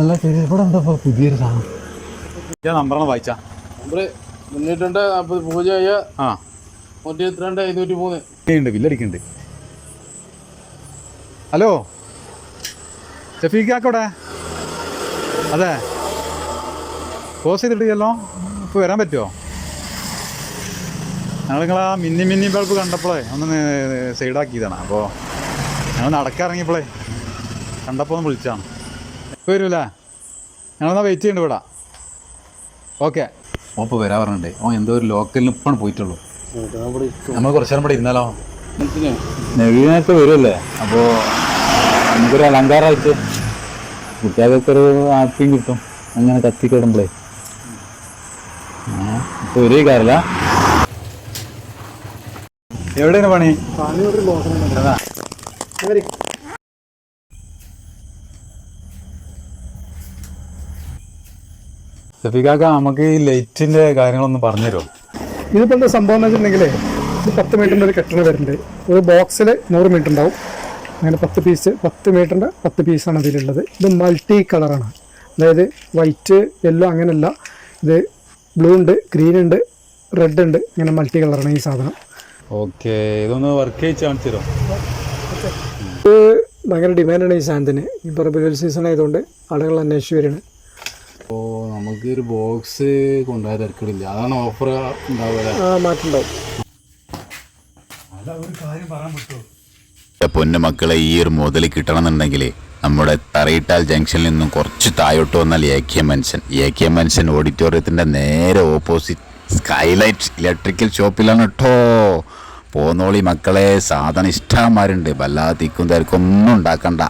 അല്ല ശരി. ഇവിടെ എന്താ ഇപ്പൊ പുതിയൊരു സാധനം? ഞാൻ നമ്പറാണ് വായിച്ചാ. നമ്പർ മുന്നൂറ്റി രണ്ട് നാൽപ്പത് പൂജ്യം ആ. നൂറ്റി ഇരുപത്തിരണ്ട് ഇരുന്നൂറ്റി മൂന്ന് ഉണ്ട് ബില്ലടിക്കുന്നുണ്ട് ഹലോ ഷഫീഖാക്കോടെ അതെ. ക്ലോസ് ചെയ്തിട്ടില്ലല്ലോ? ഇപ്പോൾ വരാൻ പറ്റുമോ ഞങ്ങൾ നിങ്ങൾ ആ മിന്നി മിന്നി ബൾബ് കണ്ടപ്പോഴേ ഒന്ന് സൈഡാക്കിയതാണ്. അപ്പോൾ ഞങ്ങൾ നടക്കാറിറങ്ങിയപ്പോഴേ കണ്ടപ്പോൾ ഒന്ന് വിളിച്ചാണ് ഇപ്പോൾ വരൂലേ. ഞങ്ങളെന്നാ വെയിറ്റ് ചെയ്യുന്നുണ്ട് ഇവിടെ. ഓക്കെ ഓ ഇപ്പോൾ വരാൻ പറഞ്ഞിട്ടുണ്ട്. ഓ എന്തോ ഒരു ലോക്കലിന് ഇപ്പം പോയിട്ടുള്ളൂ. നമ്മൾ കുറച്ചു നേരം ഇവിടെ ഇരുന്നാലോ? നവീനൊക്കെ വരുമല്ലേ അപ്പോൾ നമുക്കൊരു അലങ്കാരമായിട്ട് കുട്ടികൾക്കൊക്കെ ഒരു ആപ്പിയും കിട്ടും. അങ്ങനെ കത്തി കിടുമ്പോഴേ ഇപ്പോൾ ഒരേ കാര്യല്ല എവിടെയാണ് പണി? അതാ. സഫിക്കാക്ക നമുക്ക് ഈ ലൈറ്റിന്റെ കാര്യങ്ങളൊന്ന് പറഞ്ഞുതരുമോ? ഇതിപ്പോൾ എന്താ സംഭവം എന്ന് വെച്ചിട്ടുണ്ടെങ്കിൽ ഇത് പത്ത് മീറ്ററിന്റെ ഒരു കെട്ടിന് വരുന്നുണ്ട്. ഒരു ബോക്സിൽ നൂറ് മീറ്റർ ഉണ്ടാവും. അങ്ങനെ പത്ത് പീസ് പത്ത് മീറ്ററിന്റെ പത്ത് പീസാണ് അതിലുള്ളത്. ഇത് മൾട്ടി കളറാണ് അതായത് വൈറ്റ് യെല്ലോ അങ്ങനെയല്ല. ഇത് ബ്ലൂ ഉണ്ട് ഗ്രീൻ ഉണ്ട് റെഡ് ഉണ്ട്. ഇങ്ങനെ മൾട്ടി കളറാണ് ഈ സാധനം. ഓക്കെ ഇതൊന്ന് വർക്ക് ചെയ്ത് കാണിച്ചു തരുമോ? ഇത് ഭയങ്കര ഡിമാൻഡാണ് ഈ സാധനത്തിന്. ഇപ്പോൾ റബിയൽ സീസൺ ആയതുകൊണ്ട് ആളുകൾ അന്വേഷിച്ച് വരികയാണ്. അപ്പോൾ നമുക്ക് ഒരു ബോക്സ് കൊണ്ടുപോയ തിരക്കിടില്ല. അതാണ് ഓഫർ പൊന്നു മക്കളെ ഈ ഒരു മുതൽ കിട്ടണമെന്നുണ്ടെങ്കിൽ നമ്മുടെ തറയിട്ടാൽ ജംഗ്ഷനിൽ നിന്നും കുറച്ച് താഴോട്ട് വന്നാൽ എ കെ മനുഷ്യൻ. എ കെ മനുഷ്യൻ ഓഡിറ്റോറിയത്തിന്റെ നേരെ ഓപ്പോസിറ്റ് സ്കൈലൈറ്റ് ഇലക്ട്രിക്കൽ ഷോപ്പിലാണ് കേട്ടോ പോന്നോളി മക്കളെ സാധനം ഇഷ്ടമാരുണ്ട്. വല്ലാതെ തിക്കും തിരക്കൊന്നും ഉണ്ടാക്കണ്ട.